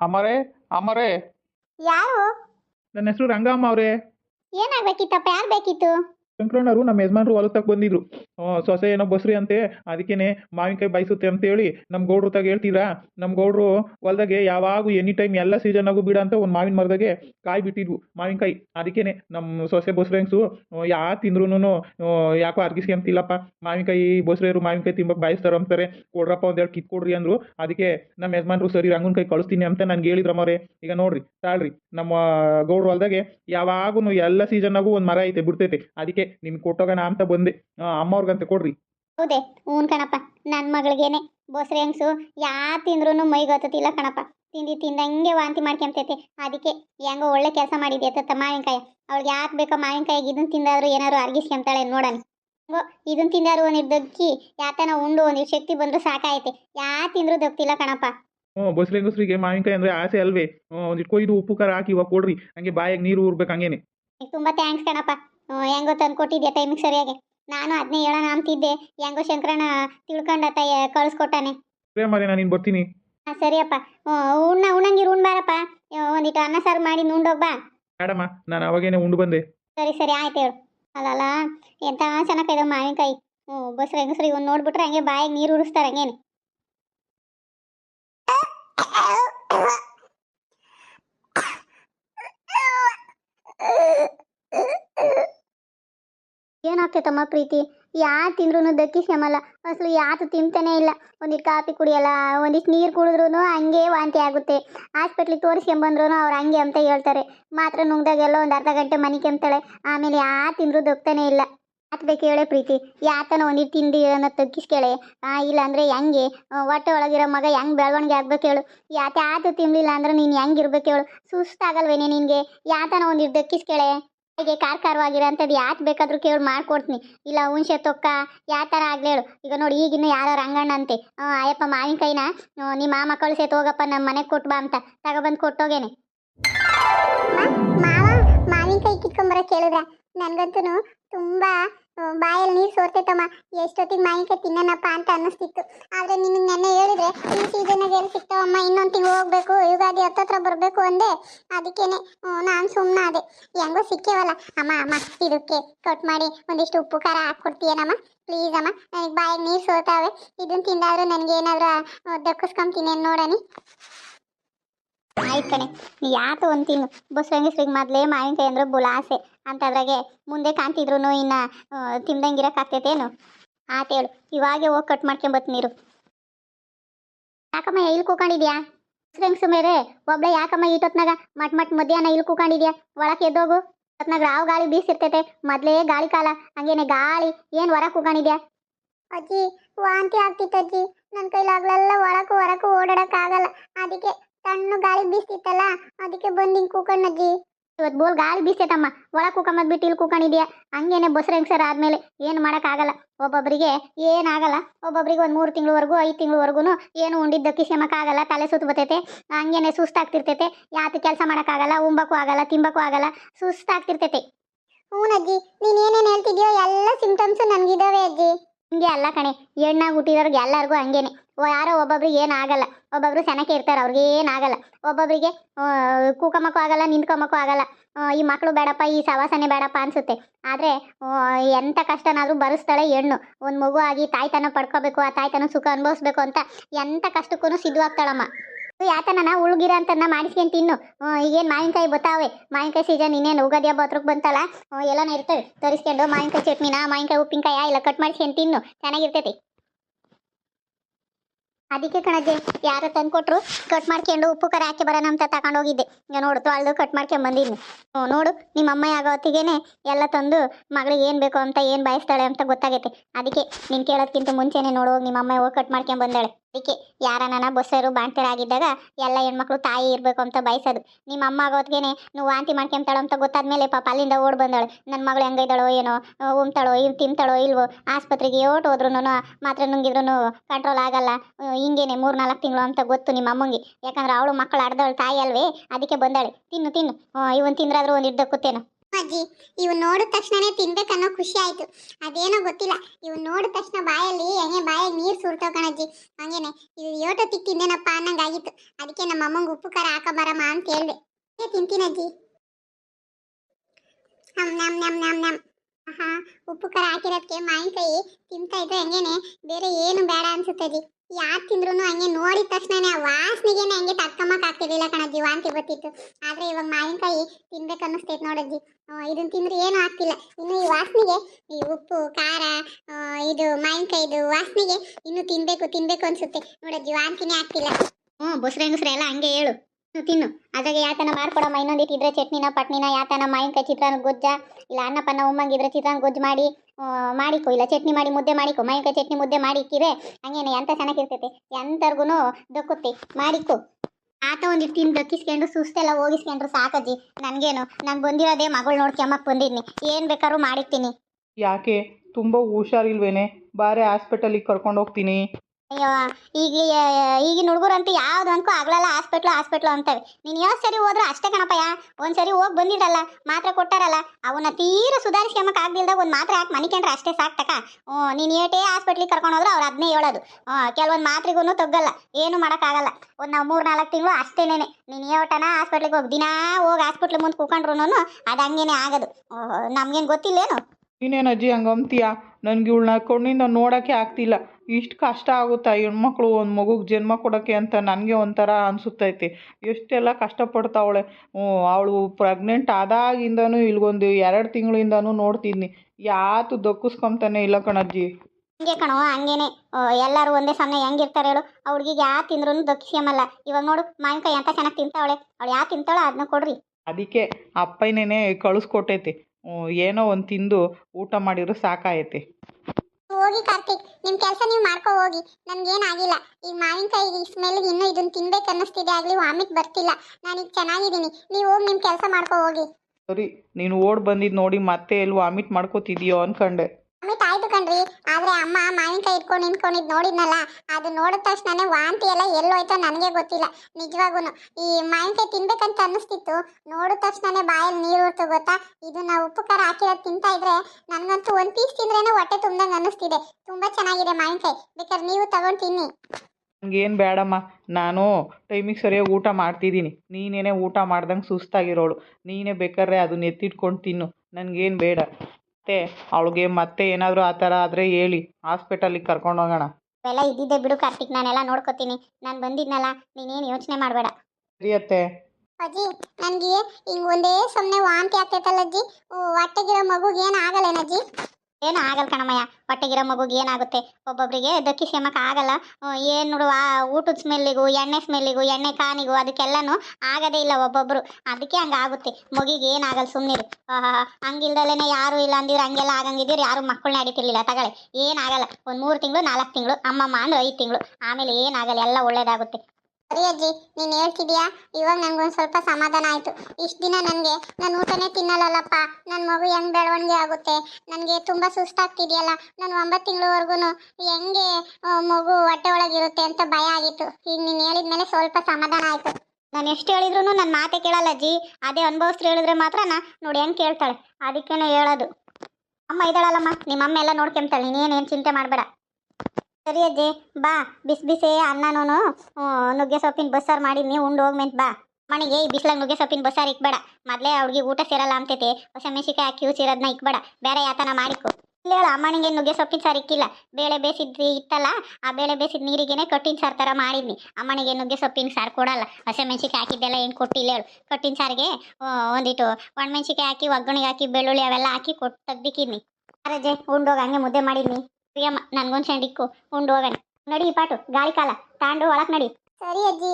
ಅಮ್ಮರೇ ಅಮ್ಮರೇ ಯಾರು? ನನ್ನ ಹೆಸರು ರಂಗಮ್ಮ ಅವರೇ. ಏನಾಗ್ಬೇಕಿತ್ತಪ್ಪ? ಯಾರು ಬೇಕಿತ್ತು? ಶಂಕರಣ್ಣರು ನಮ್ಮ ಯಜಮಾನ್ರು ಹೊಲಕ್ಕೆ ಬಂದಿದ್ರು. ಸೊಸೆ ಏನೋ ಬಸ್ರಿ ಅಂತೆ, ಅದಕ್ಕೇನೆ ಮಾವಿನಕಾಯಿ ಬಯಸುತ್ತೆ ಅಂತೇಳಿ ನಮ್ಮ ಗೌಡ್ರು ತಾಗ ಹೇಳ್ತೀರಾ? ನಮ್ಮ ಗೌಡ್ರು ಹೊಲದಾಗೆ ಯಾವಾಗೂ ಎನಿ ಟೈಮ್ ಎಲ್ಲ ಸೀಸನ್ನಾಗೂ ಬಿಡ ಅಂತ ಒಂದು ಮಾವಿನ ಮರದಾಗೆ ಕಾಯಿ ಬಿಟ್ಟಿದ್ವು ಮಾವಿನಕಾಯಿ. ಅದಕ್ಕೇನೆ ನಮ್ಮ ಸೊಸೆ ಬಸ್ರೆಂಗ್ಸು ಯಾ ತಿಂದ್ರೂ ಯಾಕೋ ಅರ್ಗಿಸ್ಕೊಂತಿಲ್ಲಪ್ಪ ಮಾವಿನಕಾಯಿ ಬಸ್ರೆಯರು ಮಾವಿನಕಾಯಿ ತಿಂಬಕ್ಕೆ ಬಯಸ್ತಾರೆ ಅಂತಾರೆ ಕೊಡ್ರಪ್ಪ ಕಿತ್ ಕೋಡ್ರಿ ಅಂದ್ರು. ಅದಕ್ಕೆ ನಮ್ಮ ಯಜಮಾನರು ಸರಿ ರಂಗನ ಕೈ ಕಳಿಸ್ತೀನಿ ಅಂತ ನನ್ಗೆ ಹೇಳಿದ್ರಮ್ಮವ್ರೆ ಈಗ ನೋಡ್ರಿ, ತಾಳ್ರಿ, ನಮ್ಮ ಗೌಡ್ರು ಹೊಲದಾಗೆ ಯಾವಾಗೂ ಎಲ್ಲ ಸೀಸನ್ನಾಗೂ ಒಂದು ಮರ ಐತೆ, ಬಿಡ್ತೈತೆ. ಅದಕ್ಕೆ ನಿಮ್ಗೆ ಕೊಟ್ಟೋಗೋಣ ಅಂತ ಬಂದೆ. ಅಮ್ಮವ್ರಿಗಂತ ಕೊಡ್ರಿ. ಹೌದೇ ಹ್ಞೂ ಕಣಪ್ಪ ನನ್ನ ಮಗಳಿಗೇನೆ. ಬೋಸ್ರಿ ಹೆಂಗ್ಸು ಯಾ ತಿಂದ್ರೂ ಮೈ ಗೊತ್ತಿಲ್ಲ ಕಣಪ್ಪ. ತಿಂದು ತಿಂದಂಗೆ ವಾಂತಿ ಮಾಡ್ಕೊಂತೈತೆ ಅದಕ್ಕೆ ಹೆಂಗೋ ಒಳ್ಳೆ ಕೆಲಸ ಮಾಡಿದೆ ತತ್ತ ಮಾವಿನಕಾಯಿ. ಅವ್ಳಿಗೆ ಯಾಕೆ ಬೇಕೋ ಮಾವಿನಕಾಯಿಗೆ ಇದನ್ನ ತಿಂದಾದ್ರು ಏನಾದ್ರು ಅರ್ಗಿಸ್ಕೊಂತಾಳೆ ನೋಡೋಣ. ಹೆಂಗೋ ಇದನ್ನ ತಿಂದಾರು ಒಂದಿಟ್ಟು ದಕ್ಕಿ ಯಾತನ ಉಂಡು ಒಂದಿಟ್ಟು ಶಕ್ತಿ ಬಂದರೂ ಸಾಕಾಯ್ತೆ. ಯಾ ತಿಂದ್ರೂ ದಕ್ತಿಲ್ಲ ಕಣಪ್ಪ. ಹ್ಞೂ ಬಸ್ರಿ ಹೆಂಗಸ್ರಿಗೆ ಮಾವಿನಕಾಯಿ ಅಂದರೆ ಆಸೆ ಅಲ್ವೇ. ಒಂದಿಟ್ಟು ಕೊಯ್ದು ಉಪ್ಪು ಕರ ಹಾಕಿ ಇವಾಗ ಕೊಡ್ರಿ. ಹಂಗೆ ಬಾಯಾಗ ನೀರು ಊರ್ಬೇಕು ಹಂಗೇನೆ. ತುಂಬ ಥ್ಯಾಂಕ್ಸ್ ಕಣಪ್ಪ. ಹೆಂಗೋ ತಂದು ಕೊಟ್ಟಿದ್ದೆ ಟೈಮಿಗೆ ಸರಿಯಾಗಿ? ನಾನು ಅದನ್ನೇ ಹೇಳೋಣ ಅಂತಿದ್ದೆ. ಹೆಂಗೋ ಶಂಕರಣ್ಣ ತಿಳ್ಕೊಂಡತ್ತ ಕಳಿಸ್ಕೊಟ್ಟಾನೆ. ಸರಿ ಮರೆ ನಾನು ಬರ್ತೀನಿ. ಹಾ ಸರಿಯಪ್ಪ. ಉಣ್ಣ ಉಣ್ಣಂಗಿರು ಉಣ್ಬಾರಪ್ಪ ಒಂದಿಟ್ಟು ಅನ್ನ ಸಾರು ಮಾಡಿ ಉಂಡೋಗ್ಬಾ ಮೇಡಮ್ಮ ನಾನು ಅವಾಗೇನೆ ಉಂಡು ಬಂದೆ. ಸರಿ ಸರಿ ಆಯ್ತು ಹೇಳು. ಅಲ್ಲಲ್ಲ ಎಂತ ಚೆನ್ನಾಗಿದೆ ಮಾವಿನಕಾಯಿ? ಹ್ಞೂ ಬಸ್ರು ಹೆಂಗಸ್ರಿ ಒಂದು ನೋಡ್ಬಿಟ್ರೆ ಹಂಗೆ ಬಾಯಿಗೆ ನೀರು ಉರಿಸ್ತಾರೆ ಹಂಗೇನು. ಏನಾಗ್ತೈತಮ್ಮ ಪ್ರೀತಿ? ಯಾ ತಿಂದ್ರು ದಕ್ಕಿಸ್ಕೊಂಬಲ್ಲ ಅಸಲು ಯಾತು ತಿಂತಾನೆ ಇಲ್ಲ. ಒಂದಿಷ್ಟು ಕಾಫಿ ಕುಡಿಯಲ್ಲ, ಒಂದಿಷ್ಟು ನೀರು ಕುಡಿದ್ರೂ ಹಂಗೆ ವಾಂತಿ ಆಗುತ್ತೆ. ಹಾಸ್ಪಿಟ್ಲಿಗೆ ತೋರಿಸ್ಕೊಂಬಂದ್ರು ಅವ್ರು ಹಂಗೆ ಅಂತ ಹೇಳ್ತಾರೆ. ಮಾತ್ರ ನುಂಗ್ದಾಗೆಲ್ಲ ಒಂದು ಅರ್ಧ ಗಂಟೆ ಮನೆ ಕೆಮ್ತಾಳೆ. ಆಮೇಲೆ ಯಾ ತಿಂದ್ರು ದಕ್ತಾನೆ ಇಲ್ಲ. ಬೇಕು ಹೇಳೆ ಪ್ರೀತಿ? ಯಾತನ ಒಂದಿಟ್ಟು ತಿಂಡಿ ಅನ್ನೋ ತಗ್ಗಿಸ್ಕೇಳೆ ಆ, ಇಲ್ಲ ಅಂದ್ರೆ ಹೆಂಗೆ? ಹೊಟ್ಟೆ ಒಳಗಿರೋ ಮಗ ಹೆಂಗ್ ಬೆಳವಣಿಗೆ ಆಗ್ಬೇಕು ಹೇಳು. ಯಾತ ಯಾತು ತಿನ್ಲಿಲ್ಲ ಅಂದ್ರೆ ನೀನು ಹೆಂಗ್ ಇರ್ಬೇಕು ಹೇಳು. ಸುಸ್ತಾಗಲ್ವೇನೆ ನಿನಗೆ? ಯಾತನ ಒಂದಿಟ್ಟು ದಕ್ಕಿಸ್ಕೇಳೆ ಹಾಗೆ ಕಾರ್ ಕಾರವಾಗಿರೋಂಥದ್ದು ಯಾಕೆ ಬೇಕಾದ್ರೂ ಕೇಳಿ, ಮಾಡ್ಕೊಡ್ತೀನಿ. ಇಲ್ಲ, ಹುಣ್ಸೆ ತೊಕ್ಕ, ಯಾವ ಥರ ಆಗ್ಲಿ ಈಗ ನೋಡಿ ಈಗಿನ ಯಾರೋ ರಂಗಣ್ಣ ಅಂತೆ ಅಯ್ಯಪ್ಪ ಮಾವಿನಕಾಯಿನ ನಿಮ್ಮ ಮಾಮ ಸೇತು ಹೋಗಪ್ಪ, ನಮ್ಮ ಮನೆಗೆ ಕೊಟ್ಟು ಬಾ ಅಂತ. ತಗೊಬಂದು ಕೊಟ್ಟೋಗೇನೆ. ಮಾವ ಮಾವಿನಕಾಯಿ ಕಿತ್ಕೊಂಬರ ಕೇಳಿದ್ರೆ. ನನಗಂತೂ ತುಂಬಾ ಬಾಯಲ್ಲಿ ನೀರು ಸೋರ್ತೈತಮ್ಮ ಎಷ್ಟೊತ್ತಿಗೆ ಮಾವಿನಕಾಯಿ ತಿನ್ನೋಣಪ್ಪ ಅಂತ ಅನ್ನಿಸ್ತಿತ್ತು. ಆದ್ರೆ ನಿನಗೆ ನೆನ್ನೆ ಹೇಳಿದ್ರೆ, ಈ ಸೀಸನ್ನಾಗ ಎಲ್ಲಿ ಸಿಗ್ತಾವಮ್ಮ? ಇನ್ನೊಂದು ತಿಂಗಳು ಹೋಗ್ಬೇಕು, ಯುಗಾದಿ ಹತ್ತತ್ರ ಬರಬೇಕು ಅಂದೆ. ಅದಕ್ಕೇನೆ ನಾನು ಸುಮ್ಮನೆ ಅದೇ ಹೆಂಗೋ ಸಿಕ್ಕೇವಲ್ಲ ಅಮ್ಮ ಅಮ್ಮ, ಇದಕ್ಕೆ ಕಟ್ ಮಾಡಿ ಒಂದಿಷ್ಟು ಉಪ್ಪು, ಖಾರ ಹಾಕ್ಕೊಡ್ತೀಯನಮ್ಮ? ಪ್ಲೀಸ್ ಅಮ್ಮ, ನನಗೆ ಬಾಯಿಗೆ ನೀರು ಸೋತಾವೆ ಇದನ್ನು ತಿಂದಾದರೂ ನನಗೆ ಏನಾದರೂ ದಕ್ಕಿಸ್ಕೊಂತೀನಿ ನೋಡನಿ. ಆಯ್ತು ಕಣೆ ಯಾತು ಒಂದು ತಿನ್ನು. ಬಸ್ ಹೆಂಗಸ್ರಿಗೆ ಮೊದಲೇ ಮಾವಿನಕಾಯಿ ಅಂದ್ರೆ ಬುಲಾಸೆ. ಅಂತದ್ರಾಗೆ ಮುಂದೆ ಕಾಣ್ತಿದ್ರು ಇನ್ನು ತಿಂದಂಗಿರಕ್ಕಾಗ್ತೈತೇನು ಆತ ಹೇಳು, ಇವಾಗೆ ಹೋಗಿ ಕಟ್ ಮಾಡ್ಕೊಂಬತ್ ನೀರು. ಯಾಕಮ್ಮ, ಇಲ್ಲಿ ಕೂಕೊಂಡಿದ್ಯಾ ಹೆಂಗ್ಸು ಮೇಲೆ ಒಬ್ಳೆ ಯಾಕಮ್ಮ ಈಟೊತ್ನಾಗ ಮಟ್ ಮಟ್ ಮಧ್ಯಾಹ್ನ ಇಲ್ಲಿ ಕೂಕೊಂಡಿದ್ಯಾ ಒಳಕ್ಕೆ ಎದ್ದೋಗು. ಹೊತ್ನಾಗ ರಾವ್ ಗಾಳಿ ಬೀಸಿರ್ತೈತೆ. ಮೊದ್ಲೇ ಗಾಳಿ ಕಾಲ, ಹಂಗೇನೆ ಗಾಳಿ. ಏನು ಹೊರ ಕೂಕೊಂಡಿದ್ಯಾ ಅಜ್ಜಿ, ವಾಂತಿ ಆಗ್ತಿತ್ತು ಅಜ್ಜಿ. ನನ್ನ ಕೈಲಾಗ್ಲೆಲ್ಲ ಒಳಕು ಹೊರಕು ಓಡಾಡಕ್ಕಾಗಲ್ಲ ಅದಕ್ಕೆ ಸಣ್ಣ ಗಾಳಿ ಬೀಸ್ತಿತ್ತಲ್ಲ, ಅದಕ್ಕೆ ಬಂದು ಹಿಂಗೆ ಕೂಕಣ್ಣಜ್ಜಿ ಇವತ್ತು ಬೋಲ್ ಗಾಳಿ ಬೀಸೈತಮ್ಮ ಒಳ ಕೂಕೊಂಬದ್ ಬಿಟ್ಟು ಇಲ್ಲಿ ಕೂಕೊಂಡಿದ್ಯಾ ಹಂಗೇನೆ ಬಸ್ ಹೆಂಗ್ಸರ್ ಆದ್ಮೇಲೆ ಏನು ಮಾಡೋಕ್ಕಾಗಲ್ಲ ಒಬ್ಬೊಬ್ಬರಿಗೆ ಏನಾಗಲ್ಲ ಒಬ್ಬೊಬ್ಬರಿಗೆ ಒಂದು ಮೂರು ತಿಂಗಳವರೆಗೂ, ಐದು ತಿಂಗಳವರೆಗೂ ಏನು ಉಂಡಿದ್ದಕ್ಕೆ ಆಗಲ್ಲ. ತಲೆ ಸುತ್ತ ಬತ್ತೈತೆ ಹಂಗೇನೆ ಸುಸ್ತಾಗ್ತಿರ್ತೈತೆ. ಯಾತು ಕೆಲಸ ಮಾಡೋಕ್ಕಾಗಲ್ಲ ಉಂಬಕ್ಕೂ ಆಗಲ್ಲ, ತಿಂಬಕ್ಕೂ ಆಗಲ್ಲ, ಸುಸ್ತಾಗ್ತಿರ್ತೈತೆ. ಹ್ಞೂನಜ್ಜಿ ನೀನು ಏನೇನು ಹೇಳ್ತಿದ್ಯೋ ಎಲ್ಲ ಸಿಂಟಮ್ಸು ನನಗಿದಾವೆ ಅಜ್ಜಿ. ಹಿಂಗೆ ಅಲ್ಲ ಕಣೆ, ಹೆಣ್ಣಾಗಿ ಹುಟ್ಟಿದವ್ರಿಗೆ ಎಲ್ಲರಿಗೂ ಹಂಗೇನೆ. ಯಾರೋ ಒಬ್ಬೊಬ್ರಿಗೆ ಏನಾಗಲ್ಲ ಒಬ್ಬೊಬ್ರು ಸೆನಕ್ಕೆ ಇರ್ತಾರೆ, ಅವ್ರಿಗೆ ಏನಾಗಲ್ಲ ಒಬ್ಬೊಬ್ರಿಗೆ ಕೂಕಮಕ್ಕೂ ಆಗಲ್ಲ ನಿಂತ್ಕೊಮಕ್ಕೂ ಆಗಲ್ಲ. ಈ ಮಕ್ಕಳು ಬೇಡಪ್ಪ, ಈ ಸವಾಸನೆ ಬೇಡಪ್ಪ ಅನ್ಸುತ್ತೆ. ಆದರೆ ಎಂಥ ಕಷ್ಟನಾದರೂ ಬರೆಸ್ತಾಳೆ ಹೆಣ್ಣು. ಒಂದು ಮಗು ಆಗಿ ತಾಯ್ತನ ಪಡ್ಕೋಬೇಕು, ಆ ತಾಯ್ತನ ಸುಖ ಅನುಭವಿಸ್ಬೇಕು ಅಂತ ಎಂಥ ಕಷ್ಟಕ್ಕೂ ಸಿದ್ಧವಾಗ್ತಾಳಮ್ಮ. ಯಾತನ ಉಳುಗಿರ ಅಂತ ಮಾಡಿಸ್ಕೊಂಡು ತಿನ್ನು ಈಗೇನು ಮಾವಿನಕಾಯಿ ಬತ್ತಾವೆ? ಮಾವಿನಕಾಯಿ ಸೀಸನ್ ಇನ್ನೇನು ಉಗಾದಿ ಹಬ್ಬ ಹತ್ರಕ್ಕೆ ಬಂತಲ್ಲ? ಎಲ್ಲಾನ ಇರ್ತವೆ. ತರಿಸ್ಕೊಂಡು ಮಾವಿನಕಾಯಿ ಚಟ್ನಿನ, ಮಾವಿನಕಾಯಿ ಉಪ್ಪಿನಕಾಯಿ ಇಲ್ಲ ಕಟ್ ಮಾಡಿಸ್ಕೊಂಡು ತಿನ್ನು ಚೆನ್ನಾಗಿರ್ತೈತಿ ಅದಕ್ಕೆ ಕಣಜ್ಜೆ, ಯಾರು ತಂದ್ಕೊಟ್ರು ಕಟ್ ಮಾಡ್ಕೊಂಡು ಉಪ್ಪು ಕರೆ ಹಾಕಿ ಬರೋಣ ಅಂತ ತಗೊಂಡು ಹೋಗಿದ್ದೆ ಈಗ ನೋಡು, ತೊಳೆದು ಕಟ್ ಮಾಡ್ಕೊಂಡ್ ಬಂದಿದ್ನಿ. ನೋಡು, ನಿಮ್ಮ ಅಮ್ಮ ಆಗೋ ಹೊತ್ತಿಗೆನೆ ಎಲ್ಲ ತಂದು ಮಗಳಿಗೆ ಏನು ಬೇಕು ಅಂತ ಏನು ಬಯಸ್ತಾಳೆ ಅಂತ ಗೊತ್ತಾಗೈತೆ. ಅದಕ್ಕೆ ನೀನು ಕೇಳೋದಕ್ಕಿಂತ ಮುಂಚೆನೆ ನೋಡು, ಹೋಗಿ ನಿಮ್ಮ ಅಮ್ಮ ಹೋಗಿ ಕಟ್ ಮಾಡ್ಕೊಂಡ್ ಬಂದಾಳೆ. ಅದಕ್ಕೆ ಯಾರನ್ನ ಬಸ್ಸರು ಬಾಣ್ತಿರ ಆಗಿದ್ದಾಗ ಎಲ್ಲ ಹೆಣ್ಮಕ್ಳು ತಾಯಿ ಇರಬೇಕು ಅಂತ ಬಯಸೋದು. ನಿಮ್ಮ ಅಮ್ಮ ಆಗೋದ್ಗೆನೆ ನೀವು ವಾಂತಿ ಮಾಡ್ಕೊಂತಾಳು ಅಂತ ಗೊತ್ತಾದ್ಮೇಲೆ ಪಾಪ ಅಲ್ಲಿಂದ ಓಡ್ ಬಂದಾಳು ನನ್ನ ಮಗಳು ಹೆಂಗೈದಾಳೋ ಏನೋ ಉಮ್ತಾಳೋ ಇವ್ ತಿಂತಾಳೋ ಇಲ್ವೋ, ಆಸ್ಪತ್ರೆಗೆ ಓಟ್ ಹೋದ್ರು ಮಾತ್ರ ನುಂಗಿದ್ರು ಕಂಟ್ರೋಲ್ ಆಗಲ್ಲ, ಹಿಂಗೇನೆ ಮೂರು ನಾಲ್ಕು ತಿಂಗಳು ಅಂತ ಗೊತ್ತು ನಿಮ್ಮ ಅಮ್ಮಂಗೆ. ಯಾಕಂದ್ರೆ ಅವಳು ಮಕ್ಕಳು ಅಡ್ದವಳು ತಾಯಿ ಅಲ್ವೇ, ಅದಕ್ಕೆ ಬಂದಾಳೆ. ತಿನ್ನು ತಿನ್ನು ಇವನ್ ತಿಂದ್ರಾದ್ರೂ ಒಂದು ಇಡ್ದಕ್ಕುತ್ತೇನು ಅಜ್ಜಿ ಇವ್ ನೋಡಿದ ತಕ್ಷಣನೇ ತಿನ್ಬೇಕನ್ನೋ ಖುಷಿ ಆಯ್ತು. ಅದೇನೋ ಗೊತ್ತಿಲ್ಲ. ಇವ್ ನೋಡಿದ ತಕ್ಷಣ ಬಾಯಲ್ಲಿ, ಹೆಂಗೆ ಬಾಯಲ್ಲಿ ನೀರು ಸುರ್ತಾವ್ ಕಣಜ್ಜಿ. ಹಂಗೇನೆ ಇದು ಯೋಟ ತಿಕ್ ತಿಂದೇನಪ್ಪ ಅನ್ನಂಗಾಗಿತ್ತು. ಅದಕ್ಕೆ ನಮ್ಮ ಅಮ್ಮಂಗೆ ಉಪ್ಪು ಖಾರ ಹಾಕಬಾರಮ್ಮ ಅಂತ ಹೇಳ್ದೆ. ತಿಂತೀನಜ್ಜಿ ನಮ್ ನಮ್ ನಮ್ ನಮ್ ನಮ್. ಆಹಾ, ಉಪ್ಪು ಖಾರ ಹಾಕಿರೋದಕ್ಕೆ ಮಾವಿನಕಾಯಿ ತಿಂತಾ ಇದ್ರೆ ಹಂಗೇನೆ, ಬೇರೆ ಏನು ಬೇಡ ಅನ್ಸುತ್ತೆ ಅಜ್ಜಿ. ಯಾರು ತಿಂದ್ರು ಹಂಗೆ ನೋಡಿದ ತಕ್ಷಣನೇ ಆ ವಾಸನೆಗೇನೆ ಹಂಗೆ ತಡ್ಕೊಂಬಕ್ ಆಗ್ತಿರ್ಲಿಲ್ಲ ಕಣಜ್ಜಿ ವಾಂತಿ ಗೊತ್ತಿತ್ತು. ಆದ್ರೆ ಇವಾಗ ಮಾವಿನಕಾಯಿ ತಿನ್ಬೇಕು ಅನ್ನಿಸ್ತೈತೆ ನೋಡಜ್ಜಿ ಇದನ್ನ ತಿಂದ್ರೆ ಏನು ಆಗ್ತಿಲ್ಲ. ಇನ್ನು ಈ ವಾಸನೆಗೆ ಈ ಉಪ್ಪು, ಖಾರ ಇದು ಮಾವಿನಕಾಯಿದು ವಾಸನೆಗೆ ಇನ್ನು ತಿನ್ಬೇಕು ತಿನ್ಬೇಕು ಅನ್ಸುತ್ತೆ. ನೋಡಜ್ಜಿ ವಾಂತಿನೇ ಆಗ್ತಿಲ್ಲ. ಹ್ಞೂ ಬಸ್ರೆ ಹೆಂಗಸ್ರೆ ಎಲ್ಲ ಹಂಗೆ ಹೇಳು. ತಿನ್ನು, ಅದ್ರಾಗೆ ಯಾತನ ಮಾಡ್ಕೊಡಮ್ಮ? ಇನ್ನೊಂದಿಟ್ಟು ಇದ್ರೆ ಚಟ್ನಿನ ಪಟ್ನಿನ ಯಾತನ ಮಾವಿನಕಾಯಿ ಚಿತ್ರಾನ್ನ ಗೊಜ್ಜ ಇಲ್ಲ ಅನ್ನಪನ್ನ ಉಮ್ಮಂಗಿದ್ರೆ ಚಿತ್ರಾನ್ನ ಗೊಜ್ಜು ಮಾಡಿ ಮಾಡಿಕೊ. ಇಲ್ಲ ಚಟ್ನಿ ಮಾಡಿ ಮುದ್ದೆ ಮಾಡಿಕೊ. ಮಾವಿನಕಾಯಿ ಚಟ್ನಿ ಮುದ್ದೆ ಮಾಡಿ ಇಕ್ಕಿರೆ ಹಂಗೇನೆ ಎಂತ ಚೆನ್ನಾಗಿರ್ತೈತೆ? ಎಂತರ್ಗುನು ದಕ್ಕುತ್ತೆ. ಮಾಡಿಕೊ. ಆತ ಒಂದಿಟ್ಟು ತಿಂದು ದಕ್ಕಿಸ್ಕೊಂಡು ಸುಸ್ತೆಲ್ಲ ಹೋಗಿಸ್ಕೊಂಡ್ರು ಸಾಕಜ್ಜಿ. ನನಗೇನು ನಾನು ಬಂದಿರೋದೇ ಮಗಳು ನೋಡ್ಕೊಂಬಕ್ ಬಂದಿದ್ನಿ. ಏನು ಬೇಕಾದ್ರೂ ಮಾಡಿರ್ತೀನಿ ಯಾಕೆ? ತುಂಬ ಹುಷಾರಿಲ್ವೇನೆ? ಬಾರೆ ಹಾಸ್ಪಿಟಲಿಗೆ ಕರ್ಕೊಂಡು ಹೋಗ್ತೀನಿ. ಅಯ್ಯೋ ಈಗ ಈಗಿನ ಹುಡುಗರಂತೂ ಯಾವ್ದು ಅನ್ಕೋ ಆಗ್ಲಲ್ಲ, ಹಾಸ್ಪಿಟ್ಲು ಹಾಸ್ಪಿಟ್ಲು ಅಂತವೆ. ನೀನು ಯಾವ ಸರಿ ಹೋದ್ರೆ ಅಷ್ಟೇ ಕಣಪ್ಪಯ್ಯ. ಒಂದ್ಸರಿ ಹೋಗಿ ಬಂದಿರಲ್ಲ, ಮಾತ್ರ ಕೊಟ್ಟಾರಲ್ಲ, ಅವನ್ನ ತೀರ ಸುಧಾರಿಸ್ಕೊಂಬಕ್ ಆಗ್ದಿಲ್ದಾಗ ಒಂದು ಮಾತ್ರೆ ಹಾಕಿ ಮನಿಕೊಂಡ್ರೆ ಅಷ್ಟೇ ಸಾಕ್ತಕ ಹ್ಞೂ, ನೀನು ಏಟೇ ಹಾಸ್ಪಿಟ್ಲಿಗೆ ಕರ್ಕೊಂಡು ಹೋದ್ರೆ ಅವ್ರು ಅದನ್ನೇ ಹೇಳೋದು. ಕೆಲವೊಂದು ಮಾತ್ರೆಗೂ ತಗ್ಗಲ್ಲ, ಏನು ಮಾಡೋಕ್ಕಾಗಲ್ಲ ಒಂದು ನಾವು ಮೂರು ನಾಲ್ಕು ತಿಂಗಳು ಅಷ್ಟೇನೇನೆ. ನೀನು ಏಟನ ಹಾಸ್ಪಿಟ್ಲಿಗೆ ಹೋಗಿ ದಿನಾ ಹೋಗಿ ಹಾಸ್ಪಿಟ್ಲ್ ಮುಂದೆ ಕೂಕೊಂಡ್ರು ಅದು ಹಂಗೇನೆ ಆಗೋದು. ನಮ್ಗೇನು ಗೊತ್ತಿಲ್ಲೇನು? ಇನ್ನೇನು ಅಜ್ಜಿ ಹಂಗೆ ಅಂತೀಯ ನನಗೆ ಇವಳನ್ನ ಕಣ್ಣಿಂದ ನೋಡೋಕ್ಕೆ ಆಗ್ತಿಲ್ಲ. ಇಷ್ಟು ಕಷ್ಟ ಆಗುತ್ತಾ ಹೆಣ್ಮಕ್ಳು ಒಂದು ಮಗುಗೆ ಜನ್ಮ ಕೊಡೋಕ್ಕೆ ಅಂತ ನನಗೆ ಒಂಥರ ಅನಿಸುತ್ತೈತೆ. ಎಷ್ಟೆಲ್ಲ ಕಷ್ಟಪಡ್ತಾವಳೆ. ಹ್ಞೂ ಅವಳು ಪ್ರೆಗ್ನೆಂಟ್ ಆದಾಗಿಂದನೂ ಇಲ್ಗೊಂದು ಎರಡು ತಿಂಗಳಿಂದನೂ ನೋಡ್ತಿದ್ನಿ. ಯಾತು ದಕ್ಕಿಸ್ಕೊಂತಾನೆ ಇಲ್ಲ ಕಣಜ್ಜಿ. ಹಂಗೆ ಕಣೋ ಹಂಗೇನೆ. ಎಲ್ಲರೂ ಒಂದೇ ಸಮಯ ಹೆಂಗಿರ್ತಾರೆ ಹೇಳು. ಆ ಹುಡುಗಿಗೆ ಯಾ ತಿಂದ್ರೂ ದಕ್ಕಿಸ್ಯಮಲ್ಲ. ಇವಾಗ ನೋಡು ಮಾವಿನಕಾಯಿ ಅಂತ ಚೆನ್ನಾಗಿ ತಿಂತಾವಳೆ. ಅವಳು ಯಾ ತಿಂತಾಳೆ ಅದನ್ನ ಕೊಡ್ರಿ. ಅದಕ್ಕೆ ಅಪ್ಪಯ್ಯನೇ ಕಳಿಸ್ಕೊಟ್ಟೈತೆ. ಏನೋ ಒಂದು ತಿಂದು ಊಟ ಮಾಡಿದ್ರು ಸಾಕಾಯಿತೆ. ಹೋಗಿ ಕಾರ್ತಿಕ್ ನಿಮ್ಮ ಕೆಲಸ ನೀವು ಮಾಡ್ಕೊ ಹೋಗಿ. ನನಗೇನಾಗಿಲ್ಲ. ಈ ಮಾವಿನಕಾಯಿ ಸ್ಮೆಲ್ ಇನ್ನೂ ಇದನ್ನ ತಿನ್ಬೇಕು ಅನ್ನಿಸ್ತಿದೆ. ಆಗಲಿ ವಾಮಿಟ್ ಬರ್ತಿಲ್ಲ. ನಾನೀಗ ಚೆನ್ನಾಗಿದ್ದೀನಿ. ನೀವು ಹೋಗಿ ನಿಮ್ಮ ಕೆಲಸ ಮಾಡ್ಕೊ ಹೋಗಿ. ಸರಿ ನೀನು ಓಡ್ ಬಂದಿದ್ದು ನೋಡಿ ಮತ್ತೆ ಎಲ್ಲಿ ವಾಮಿಟ್ ಮಾಡ್ಕೋತಿದ್ಯೋ ಅನ್ಕೊಂಡೆ. ವಾಮಿಟ್ ಆಯ್ತು ಕಣ್ರಿ. ಆದ್ರೆ ಅಮ್ಮ ಮಾವಿನಕಾಯಿ ಇಟ್ಕೊಂಡು ನಿಂತ್ಕೊಂಡಿದ್ ನೋಡಿದ್ನಲ್ಲ, ಅದು ನೋಡಿದ ತಕ್ಷಣನೇ ವಾಂತಿ ಎಲ್ಲ ಎಲ್ಲೋಯ್ತೋ ನನಗೆ ಗೊತ್ತಿಲ್ಲ. ನಿಜವಾಗೂ ಈ ಮಾವಿನಕಾಯಿ ತಿನ್ಬೇಕಂತ ಅನ್ನಿಸ್ತಿತ್ತು. ನೋಡಿದ ತಕ್ಷಣನೇ ಬಾಯಲ್ಲಿ ನೀರು ಊರ್ತು ಗೊತ್ತಾ? ಇದು ನಾವು ಉಪ್ಪು, ಖಾರ ಹಾಕಿರೋದು ತಿಂತಾ ಇದ್ರೆ ನನಗಂತೂ ಒಂದು ಪೀಸ್ ತಿಂದ್ರೇನೆ ಹೊಟ್ಟೆ ತುಂಬ್ದಂಗೆ ಅನ್ನಿಸ್ತಿದೆ. ತುಂಬಾ ಚೆನ್ನಾಗಿದೆ ಮಾವಿನಕಾಯಿ ಬೇಕಾದ್ರೆ ನೀವು ತಗೊಂಡು ತಿನ್ನಿ. ನನಗೇನು ಬೇಡಮ್ಮ ನಾನು ಟೈಮಿಗೆ ಸರಿಯಾಗಿ ಊಟ ಮಾಡ್ತಿದ್ದೀನಿ. ನೀನೇನೇ ಊಟ ಮಾಡ್ದಂಗೆ ಸುಸ್ತಾಗಿರೋಳು. ನೀನೇ ಬೇಕಾದ್ರೆ ಅದನ್ನ ಎತ್ತಿಟ್ಕೊಂಡು ತಿನ್ನು. ನನಗೇನು ಬೇಡ. ಮತ್ತೆ ಅವಳಿಗೆ ಮತ್ತೆ ಏನಾದರೂ ಆ ಥರ ಆದರೆ ಹೇಳಿ ಹಾಸ್ಪಿಟಲಿಗೆ ಕರ್ಕೊಂಡು ಹೋಗೋಣ. ಎಲ್ಲ ಇದ್ದಿದ್ದೆ ಬಿಡು ಕಾರ್ತಿಕ್ ನಾನೆಲ್ಲ ನೋಡ್ಕೋತೀನಿ. ನಾನು ಬಂದಿದ್ನಲ್ಲ ನೀನೇನು ಯೋಚನೆ ಮಾಡಬೇಡ. ಸರಿ ಅತ್ತೆ. ಅಜ್ಜಿ ನನಗೆ ಹಿಂಗ್ ಒಂದೇ ಸುಮ್ಮನೆ ವಾಂತಿ ಆಗ್ತೈತಲ್ಲ ಅಜ್ಜಿ. ಹೊಟ್ಟೆಗಿರೋ ಮಗುಗೆ ಏನು ಆಗಲ್ಲೇನಜ್ಜಿ? ಏನು ಆಗಲ್ಲ ಕಣಮ್ಮಯ್ಯ. ಹೊಟ್ಟೆಗಿರೋ ಮಗುಗೆ ಏನಾಗುತ್ತೆ? ಒಬ್ಬೊಬ್ಬರಿಗೆ ದಕ್ಕಿಸ್ಕೊಂಬಕ್ಕೆ ಆಗಲ್ಲ. ಏನು ನೋಡು, ಆ ಊಟದ ಸ್ಮೆಲ್ಲಿಗೂ, ಎಣ್ಣೆ ಸ್ಮೆಲ್ಲಿಗೂ, ಎಣ್ಣೆ ಕಾನಿಗೂ ಅದಕ್ಕೆಲ್ಲನೂ ಆಗದೇ ಇಲ್ಲ ಒಬ್ಬೊಬ್ಬರು ಅದಕ್ಕೆ ಹಂಗೆ ಆಗುತ್ತೆ ಮಗಿಗೆ ಏನಾಗಲ್ಲ ಸುಮ್ಮನಿರಿ ಹಂಗಿಲ್ದಲೇ ಯಾರು ಇಲ್ಲ ಅಂದಿರು ಹಂಗೆಲ್ಲ ಆಗಂಗಿದ್ದೀರಿ ಯಾರು ಮಕ್ಕಳನ್ನ ಅಡಿತಿರ್ಲಿಲ್ಲ ತಗೊಳ್ಳಿ. ಏನಾಗಲ್ಲ. ಒಂದು ಮೂರು ತಿಂಗಳು, ನಾಲ್ಕು ತಿಂಗಳು, ಅಮ್ಮಮ್ಮ ಅಂದ್ರೆ ಐದು ತಿಂಗಳು. ಆಮೇಲೆ ಏನಾಗಲ್ಲ, ಎಲ್ಲ ಒಳ್ಳೇದಾಗುತ್ತೆ. ಸರಿ ಅಜ್ಜಿ, ನೀನು ಹೇಳ್ತಿದ್ಯಾ? ಇವಾಗ ನಂಗೊಂದ್ ಸ್ವಲ್ಪ ಸಮಾಧಾನ ಆಯಿತು. ಇಷ್ಟು ದಿನ ನನಗೆ, ನಾನು ಊಟನೇ ತಿನ್ನಲ್ಲಲ್ಲಪ್ಪ. ನನ್ನ ಮಗು ಹೆಂಗೆ ಬೆಳವಣಿಗೆ ಆಗುತ್ತೆ? ನನಗೆ ತುಂಬ ಸುಸ್ತಾಗ್ತಿದೆಯಲ್ಲ, ನಾನು ಒಂಬತ್ತು ತಿಂಗಳವರೆಗೂ ಹೆಂಗೆ ಮಗು ಹೊಟ್ಟೆ ಒಳಗಿರುತ್ತೆ ಅಂತ ಭಯ ಆಗಿತ್ತು. ಈಗ ನೀನು ಹೇಳಿದ್ಮೇಲೆ ಸ್ವಲ್ಪ ಸಮಾಧಾನ ಆಯಿತು. ನಾನು ಎಷ್ಟು ಹೇಳಿದ್ರು ನನ್ನ ಮಾತೆ ಕೇಳಲ್ಲ ಅಜ್ಜಿ. ಅದೇ ಅನುಭವಿಸ್ರು ಹೇಳಿದ್ರೆ ಮಾತ್ರ ನೋಡಿ ಹೆಂಗೆ ಕೇಳ್ತಾಳೆ. ಅದಕ್ಕೇನೆ ಹೇಳೋದು. ಅಮ್ಮ ಇದ್ದಾಳಲ್ಲಮ್ಮ ನಿಮ್ಮ ಅಮ್ಮ ಎಲ್ಲ ನೋಡ್ಕೊಂತಾಳೆ ನೀನೇನೇನು ಚಿಂತೆ ಮಾಡಬೇಡ. ಸರಿ ಅಜ್ಜಿ, ಬಾ. ಬಿಸಿ ಬಿಸಿ ಅನ್ನನೂ ನುಗ್ಗೆ ಸೊಪ್ಪಿನ ಬಸ್ಸಾರು ಮಾಡಿದ್ನಿ ಉಂಡು ಹೋಗ್ಮೆಂಟ್ ಬಾ. ಮನೆಗೆ ಈ ಬಿಸಿಲಾಗ ನುಗ್ಗೆ ಸೊಪ್ಪಿನ ಬಸ್ಸಾರು ಇಕ್ಬೇಡ. ಮೊದಲೇ ಅವ್ಳಿಗೆ ಊಟ ಸೇರಲ್ಲ ಅಂತೈತೆ. ಹಸಿಮೆಣಸಿಕಾಯಿ ಹಾಕಿ ಹೂಸಿರೋದನ್ನ ಇಕ್ಬೇಡ. ಬೇರೆ ಯಾತನ ಮಾಡಿಕೊ. ಇಲ್ಲ ಹೇಳು, ಅಮ್ಮನಿಗೆ ನುಗ್ಗೆ ಸೊಪ್ಪಿನ ಸಾರು ಇಕ್ಕಿಲ್ಲ. ಬೇಳೆ ಬೇಸಿದ್ದು ಇತ್ತಲ್ಲ, ಆ ಬೇಳೆ ಬೇಸಿದ ನೀರಿಗೇನೆ ಕಟ್ಟಿನ ಸಾರು ಥರ ಮಾಡಿದ್ನಿ. ಅಮ್ಮನಿಗೆ ನುಗ್ಗೆ ಸೊಪ್ಪಿನ ಸಾರು ಕೊಡಲ್ಲ. ಹಸಿಮೆಣಸಿಕಾಯಿ ಹಾಕಿದ್ದೆಲ್ಲ ಏನು ಕೊಟ್ಟಿಲ್ಲ ಹೇಳು. ಕಟ್ಟಿನ ಸಾರಿಗೆ ಒಂದಿಟ್ಟು ಒಂದಿಟ್ಟು ಒಣಮೆಣಸಿಕಾಯಿ ಹಾಕಿ, ಒಗ್ಗರಣೆಗೆ ಹಾಕಿ, ಬೆಳ್ಳುಳ್ಳಿ ಅವೆಲ್ಲ ಹಾಕಿ ಕೊಟ್ಟು ತೆಗ್ದಿಕ್ಕಿದ್ನಿ. ಅರಜೆ ಉಂಡೋಗಿ ಹಂಗೆ ಮುದ್ದೆ ಮಾಡಿದ್ನಿ. ಪ್ರಿಯಮ್ಮ ನನ್ಗೊಂದು ಸೆಂಡಿಕ್ಕು ಉಂಡು ಹೋಗಣ. ನಡಿ ಪಾಟು ಗಾಳಿ ಕಾಲ ತಾಂಡು ಒಳಕ್ ನಡಿ. ಸರಿ ಅಜ್ಜಿ.